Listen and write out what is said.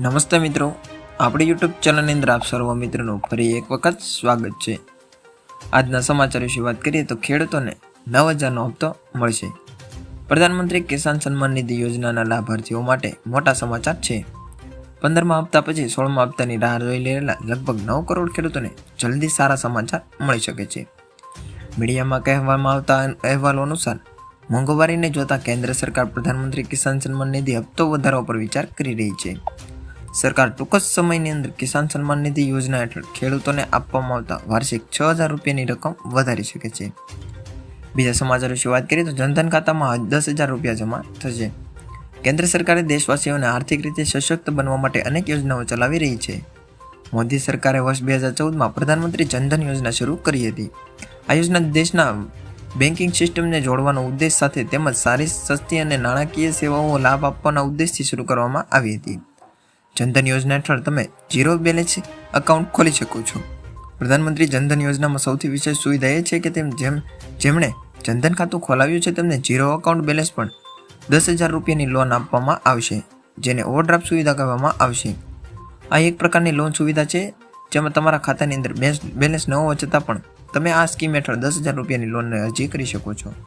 નમસ્તે મિત્રો. આપણી યુટ્યુબ ચેનલની અંદર આપ સર્વ મિત્રોનું ફરી એક વખત સ્વાગત છે. આજના સમાચાર વિશે વાત કરીએ તો ખેડૂતોને નવ હજારનો હપ્તો મળશે. પ્રધાનમંત્રી કિસાન સન્માન નિધિ યોજનાના લાભાર્થીઓ માટે મોટા સમાચાર છે. પંદરમા હપ્તા પછી સોળમા હપ્તાની રાહ જોઈ રહેલા લગભગ નવ કરોડ ખેડૂતોને જલ્દી સારા સમાચાર મળી શકે છે. મીડિયામાં કહેવામાં આવતા અહેવાલો અનુસાર, મોંઘવારીને જોતા કેન્દ્ર સરકાર પ્રધાનમંત્રી કિસાન સન્માન નિધિ હપ્તો વધારવા પર વિચાર કરી રહી છે. સરકાર ટૂંક જ સમયની અંદર કિસાન સન્માન નિધિ યોજના હેઠળ ખેડૂતોને આપવામાં આવતા વાર્ષિક છ હજાર રૂપિયાની રકમ વધારી શકે છે. બીજા સમાચાર વિશે વાત કરીએ તો જનધન ખાતામાં દસ હજાર રૂપિયા જમા થશે. કેન્દ્ર સરકારે દેશવાસીઓને આર્થિક રીતે સશક્ત બનવા માટે અનેક યોજનાઓ ચલાવી રહી છે. મોદી સરકારે વર્ષ બે હજાર ચૌદમાં પ્રધાનમંત્રી જનધન યોજના શરૂ કરી હતી. આ યોજના દેશના બેન્કિંગ સિસ્ટમને જોડવાનો ઉદ્દેશ સાથે તેમજ સારી, સસ્તી અને નાણાકીય સેવાઓ લાભ આપવાના ઉદ્દેશથી શરૂ કરવામાં આવી હતી. જનધન યોજના હેઠળ તમે ઝીરો બેલેન્સ એકાઉન્ટ ખોલી શકો છો. પ્રધાનમંત્રી જનધન યોજનામાં સૌથી વિશેષ સુવિધા એ છે કે તેમ જેમ જેમણે જનધન ખાતું ખોલાવ્યું છે તેમને ઝીરો એકાઉન્ટ બેલેન્સ પણ દસ હજાર રૂપિયાની લોન આપવામાં આવશે, જેને ઓવરડ્રાફ્ટ સુવિધા કહેવામાં આવશે. આ એક પ્રકારની લોન સુવિધા છે, જેમાં તમારા ખાતાની અંદર બેલેન્સ ન હોવા છતાં પણ તમે આ સ્કીમ હેઠળ દસ હજાર રૂપિયાની લોનને અરજી કરી શકો છો.